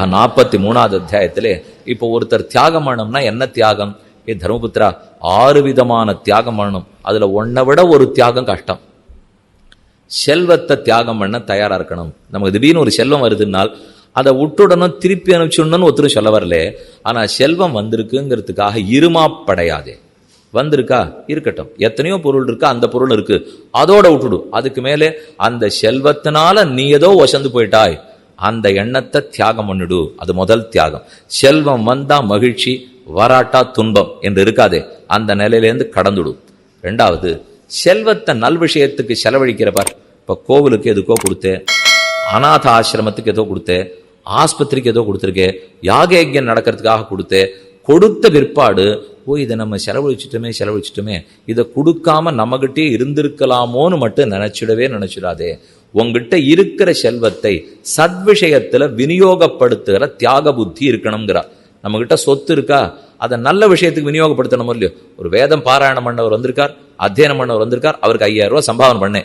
ஆக நாற்பத்தி மூணாவது அத்தியாயத்திலே இப்போ ஒருத்தர் தியாகம் பண்ணணும்னா என்ன தியாகம்? ஏ தர்மபுத்திரா ஆறு விதமான தியாகம் பண்ணணும். அதில் ஒன்னை விட ஒரு தியாகம் கஷ்டம். செல்வத்தை தியாகம் பண்ண தயாராக இருக்கணும். நமக்கு திடீர்னு ஒரு செல்வம் வருதுன்னால் அதை விட்டுடணும் திருப்பி அனுப்பிச்சுடணும்னு ஒருத்தரும் சொல்ல வரல. ஆனால் செல்வம் வந்திருக்குங்கிறதுக்காக இருமாப்படையாதே வந்திருக்கா? இருக்கட்டும். எத்தனையோ பொருள் இருக்கா அந்த பொருள் இருக்கு. அதோட விட்டுடு. அதுக்கு மேலே அந்த செல்வத்தினால நீ ஏதோ வசந்து போயிட்டாய். அந்த எண்ணத்தை தியாகம் பண்ணிடு. அது முதல் தியாகம். செல்வம் வந்தா மகிழ்ச்சி வராட்டா துன்பம் என்று இருக்காதே அந்த நிலையிலேருந்து கடந்துடும் ரெண்டாவது செல்வத்தை நல் விஷயத்துக்கு செலவழிக்கிறப்பார் இப்போ கோவிலுக்கு எதுக்கோ கொடுத்தேன் அநாத ஆசிரமத்துக்கு ஏதோ கொடுத்தேன் ஆஸ்பத்திரிக்கு ஏதோ கொடுத்துருக்கேன் யாகயஜம் நடக்கிறதுக்காக கொடுத்தேன் கொடுத்த பிற்பாடு ஓ இதை நம்ம செலவழிச்சிட்டோமே செலவழிச்சிட்டோமே இதை கொடுக்காம நம்மகிட்டே இருந்திருக்கலாமோன்னு மட்டும் நினச்சிடவே நினச்சிடாதே. உங்ககிட்ட இருக்கிற செல்வத்தை சத்விஷயத்துல விநியோகப்படுத்துகிற தியாக புத்தி இருக்கணுங்கிறா நம்மக்கிட்ட சொத்து இருக்கா? அதை நல்ல விஷயத்துக்கு விநியோகப்படுத்தணும் இல்லையோ? ஒரு வேதம் பாராயணம் பண்ணவர் வந்திருக்கார் அத்தியனம் பண்ணவர் வந்திருக்கார் அவருக்கு ஐயாயிரம் ரூபாய் சம்பாவனை பண்ணேன்.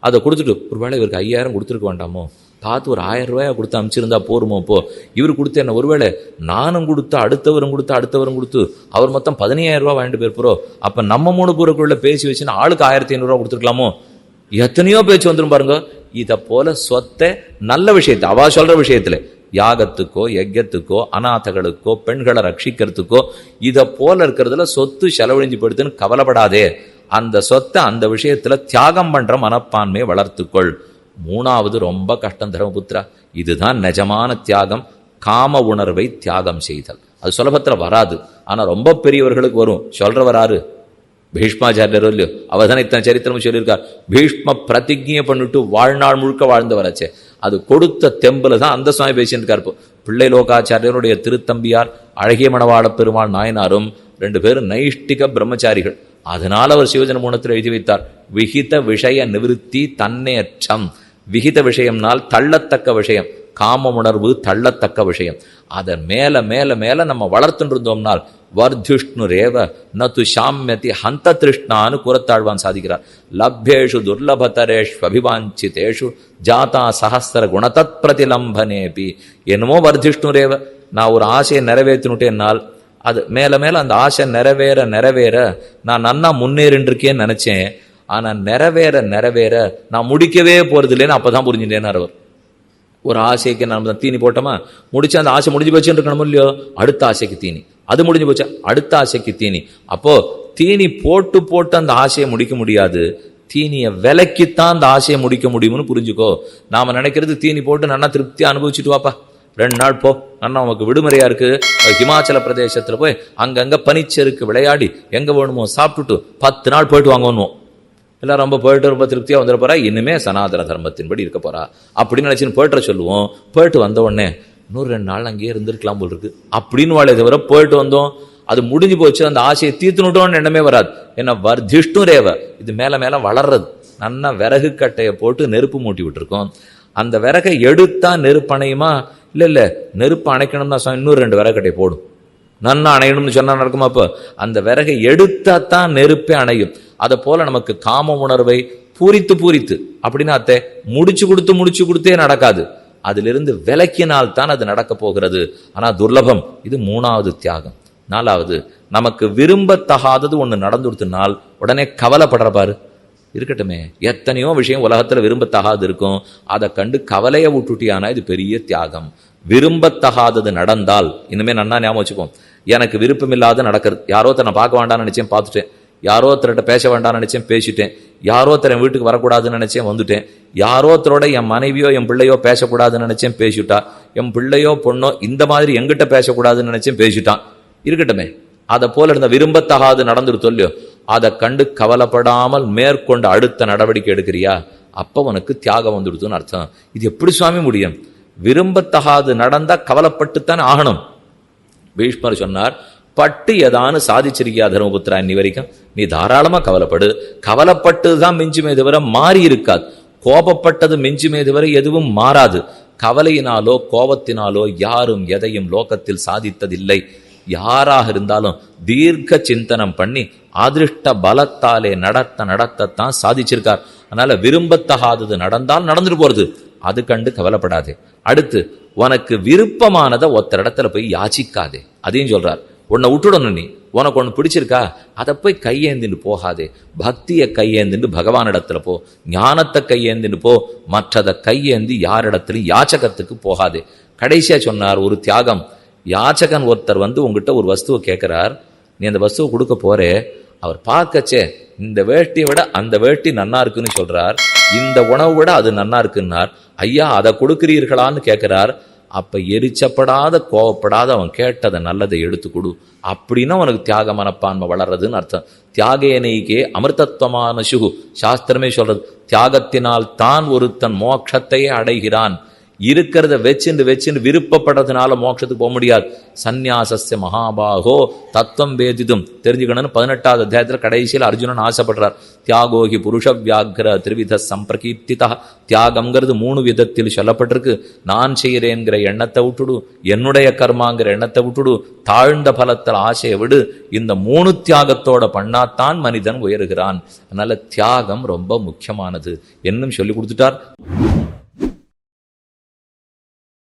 அதை கொடுத்துட்டு ஒருவேளை இவருக்கு ஐயாயிரம் கொடுத்துருக்க வேண்டாமோ? பார்த்து ஒரு ஆயிரம் ரூபாயா கொடுத்து அனுப்பிச்சிருந்தா போருமோ இப்போ? இவர் கொடுத்து என்ன? ஒருவேளை நானும் கொடுத்து அடுத்தவரும் கொடுத்து அடுத்தவரும் கொடுத்து அவர் மொத்தம் பதினையாயிரம் ரூபாய் வாங்கிட்டு போயிருப்போம் அப்போ நம்ம மூணு பேருக்குள்ள பேசி வச்சுன்னு ஆளுக்கு ஆயிரத்தி ஐநூறுரூவா கொடுத்துருக்கலாமோ? எத்தனையோ பேச்சு வந்துரும் பாருங்க. இதை போல சொத்தை நல்ல விஷயத்தை அவா சொல்ற விஷயத்துல யாகத்துக்கோ யஜ்யத்துக்கோ அநாதகளுக்கோ பெண்களை ரட்சிக்கிறதுக்கோ இதை போல இருக்கிறதுல சொத்து செலவழிஞ்சு போயிடுதுன்னு கவலைப்படாதே. அந்த சொத்தை அந்த விஷயத்துல தியாகம் பண்ற மனப்பான்மையை வளர்த்துக்கொள். மூணாவது ரொம்ப கஷ்டம் தர்மபுத்திரா இதுதான் நிஜமான தியாகம். காம உணர்வை தியாகம் செய்தல். அது சுலபத்தில் வராது. ஆனால் ரொம்ப பெரியவர்களுக்கு வரும். சொல்றவராரு பீஷ்மாச்சாரியர் இல்லையோ அவர் இத்தனை சரித்திரமும் சொல்லியிருக்கார் பீஷ்ம பிரதிஜையை பண்ணிட்டு வாழ்நாள் முழுக்க வாழ்ந்தவராச்சே அது கொடுத்த தெம்பில் தான் அந்த சுவாமி பேசியிருக்கார் இப்போ. பிள்ளை லோகாச்சாரியருடைய திருத்தம்பியார் அழகிய மணவாள பெருமாள் நாயனாரும் ரெண்டு பேரும் நைஷ்டிக பிரம்மச்சாரிகள். அதனால் அவர் சிவஜன மூணத்தில் எழுதி வைத்தார். விகித விஷய நிவிருத்தி தன்னேற்றம். விகித விஷயம்னால் தள்ளத்தக்க விஷயம். காம உணர்வு தள்ளத்தக்க விஷயம். அதை மேலே மேலே மேலே நம்ம வளர்த்துட்டு இருந்தோம்னால் வர்திஷ்ணுரேவ நத்து நது சாமியதி ஹந்த திருஷ்ணான்னு கூறத்தாழ்வான் சாதிக்கிறார் லப்யேஷு துர்லபதரேஷ் அபிவாஞ்சிதேஷு ஜாதா சஹஸ்ர குணதத் பிரதிலம்பனேபி என்னமோ வர்திஷ்ணுரேவ நான் ஒரு ஆசையை நிறைவேற்றினுட்டேன்னால் அது மேலே மேலே அந்த ஆசை நிறைவேற நிறைவேற நான் நன்னா முன்னேறின்னு இருக்கேன்னு ஆனால் நிறைவேற நிறைவேற நான் முடிக்கவே போறது இல்லைன்னு அப்பதான் புரிஞ்சுட்டேன் அவர் ஒரு ஆசைக்கு நம்ம தீனி போட்டோமா முடிச்சு அந்த ஆசை முடிஞ்சு போச்சுன்னு இருக்கணும் இல்லையோ அடுத்த ஆசைக்கு தீனி அது முடிஞ்சு போச்சா. அடுத்த ஆசைக்கு தீனி. அப்போ தீனி போட்டு போட்டு அந்த ஆசையை முடிக்க முடியாது. தீனியை விலைக்குத்தான் அந்த ஆசையை முடிக்க முடியும்னு புரிஞ்சுக்கோ. நாம நினைக்கிறது தீனி போட்டு நல்லா திருப்தியா அனுபவிச்சுட்டு வாப்பா. ரெண்டு நாள் போ. அண்ணா உனக்கு விடுமுறையா இருக்கு. ஹிமாச்சல பிரதேசத்துல போய் அங்கங்க பனிச்சருக்கு விளையாடி எங்க வேணுமோ சாப்பிட்டுட்டு பத்து நாள் போயிட்டு வாங்கணும் எல்லாம் ரொம்ப போயிட்டு ரொம்ப திருப்தியா வந்துட போறா. இனிமே சனாதன தர்மத்தின்படி இருக்க போறா. அப்படின்னு நினைச்சுன்னு போயிட்டு சொல்லுவோம். போயிட்டு வந்த உடனே இன்னொரு ரெண்டு நாள் அங்கேயே இருந்திருக்கலாம் போல் இருக்கு அப்படின்னு வாழை தவிர போயிட்டு வந்தோம். அது முடிஞ்சு போச்சு. அந்த ஆசையை தீர்த்துனுட்டோம்னு எண்ணமே வராது. ஏன்னா வர்திஷ்டும் ரேவ. இது மேலே மேலே வளர்றது. நன்னா விறகு கட்டையை போட்டு நெருப்பு மூட்டி விட்டுருக்கோம். அந்த விறகை எடுத்தா நெருப்பு அணையுமா? இல்லை இல்லை. நெருப்பு அணைக்கணும்னா இன்னொரு ரெண்டு விறகட்டை போடும். நன்னா அணையணும்னு சொன்னால் நடக்குமா அப்போ? அந்த விறகை எடுத்தா தான் நெருப்பே அணையும். அதை போல நமக்கு காம உணர்வை பூரித்து பூரித்து. அப்படின்னா அத்தை முடிச்சு கொடுத்து முடிச்சு கொடுத்தே நடக்காது. அதிலிருந்து விலக்கினால் தான் அது நடக்க போகிறது. ஆனால் துர்லபம் இது மூணாவது தியாகம். நாலாவது நமக்கு விரும்பத்தகாதது ஒண்ணு நடந்துடுத்துனால் உடனே கவலைப்படுற பாரு. இருக்கட்டுமே எத்தனையோ விஷயம் உலகத்தில் விரும்பத்தகாது இருக்கும். அதை கண்டு கவலையை விட்டுட்டியானா இது பெரிய தியாகம். விரும்பத்தகாதது நடந்தால் இனிமேல் நன்னா ஞாபகம் வச்சுப்போம். எனக்கு விருப்பம் இல்லாத நடக்கிறது. யாரோ தன்னை பார்க்க வேண்டாம்னு நினச்சேன் பார்த்துட்டேன். யாரோ ஒருத்தர்கிட்ட பேச வேண்டாம்னு நினைச்சேன் பேசிட்டேன். யாரோ ஒருத்தர் என் வீட்டுக்கு வரக்கூடாதுன்னு நினைச்சேன் வந்துட்டேன். யாரோ ஒருத்தரோட என் மனைவியோ என் பிள்ளையோ பேசக்கூடாதுன்னு நினைச்சேன் பேசிட்டா. என் பிள்ளையோ பொண்ணோ இந்த மாதிரி எங்கிட்ட பேசக்கூடாதுன்னு நினைச்சேன் பேசிட்டான் இருக்கட்டுமே. அதை போல இருந்த விரும்பத்தகாது நடந்துருத்தோல்லையோ சொல்லியோ அதை கண்டு கவலைப்படாமல் மேற்கொண்டு அடுத்த நடவடிக்கை எடுக்கிறியா? அப்போ உனக்கு தியாகம் வந்துடுதுன்னு அர்த்தம். இது எப்படி சுவாமி முடியும்? விரும்பத்தகாது நடந்தால் கவலைப்பட்டுத்தான் ஆகணும். பீஷ்மர் சொன்னார் பட்டு ஏதான்னு சாதிச்சிருக்கியா தர்மபுத்திரா இன்னி வரைக்கும்? நீ தாராளமா கவலைப்படு. கவலைப்பட்டதுதான் மிஞ்சுமே தவிர மாறி இருக்காது. கோபப்பட்டது மிஞ்சுமே தவிர எதுவும் மாறாது. கவலையினாலோ கோபத்தினாலோ யாரும் எதையும் லோகத்தில் சாதித்ததில்லை. யாராக இருந்தாலும் தீர்க்க சிந்தனம் பண்ணி அதிருஷ்ட பலத்தாலே நடத்த நடத்தத்தான் சாதிச்சிருக்கார். அதனால விரும்பத்தகாதது நடந்தால் நடந்துட்டு போறது. அது கண்டு கவலைப்படாதே. அடுத்து உனக்கு விருப்பமானதை ஒருத்தர் இடத்துல போய் யாச்சிக்காதே அதையும் சொல்றார். உன்னை விட்டுடணும் நீ. உனக்கு ஒன்று பிடிச்சிருக்கா? அதை போய் கையேந்தின்னு போகாதே. பக்தியை கையேந்தின்னு பகவான் இடத்துல போ. ஞானத்தை கையேந்தின்னு போ. மற்றதை கையேந்தி யாரிடத்துலையும் யாச்சகத்துக்கு போகாதே. கடைசியாக சொன்னார் ஒரு தியாகம். யாச்சகன் ஒருத்தர் வந்து உங்ககிட்ட ஒரு வஸ்துவை கேட்குறார். நீ அந்த வஸ்துவை கொடுக்க போறே. அவர் பார்க்கச்சே இந்த வேட்டியை விட அந்த வேட்டி நன்னா இருக்குன்னு சொல்றார். இந்த உணவு விட அது நன்னா இருக்குன்னார். ஐயா அதை கொடுக்கிறீர்களான்னு கேட்கிறார். அப்போ எரிச்சப்படாத கோவப்படாத அவன் கேட்டதை நல்லதை எடுத்து கொடு. அப்படின்னா அவனுக்கு தியாக மனப்பான்மை வளர்றதுன்னு அர்த்தம். தியாகேனைக்கே அமிர்தத்வமான சுகு. சாஸ்திரமே சொல்றது தியாகத்தினால் தான் ஒருத்தன் மோட்சத்தையே அடைகிறான். இருக்கிறத வச்சுண்டு வச்சுண்டு விருப்பப்படுறதுனால மோட்சத்துக்கு போக முடியாது. சந்நியாசஸ்ய மகாபாகோ தத்துவம் வேதிதும். தெரிஞ்சுக்கணும்னு பதினெட்டாவது அத்தியாயத்தில் கடைசியில் அர்ஜுனன் ஆசைப்படுறார். தியாகோகி புருஷ வியாகிர திருவித சம்பிரகீர்த்திதா. தியாகம்ங்கிறது மூணு விதத்தில் சொல்லப்பட்டிருக்கு. நான் செய்கிறேங்கிற எண்ணத்தை விட்டுடு என்னுடைய கர்மாங்கிற எண்ணத்தை விட்டுடு தாழ்ந்த பலத்தில் ஆசையை விடு. இந்த மூணு தியாகத்தோட பண்ணாதான் மனிதன் உயருகிறான். அதனால தியாகம் ரொம்ப முக்கியமானது. என்னும் சொல்லி கொடுத்துட்டார்.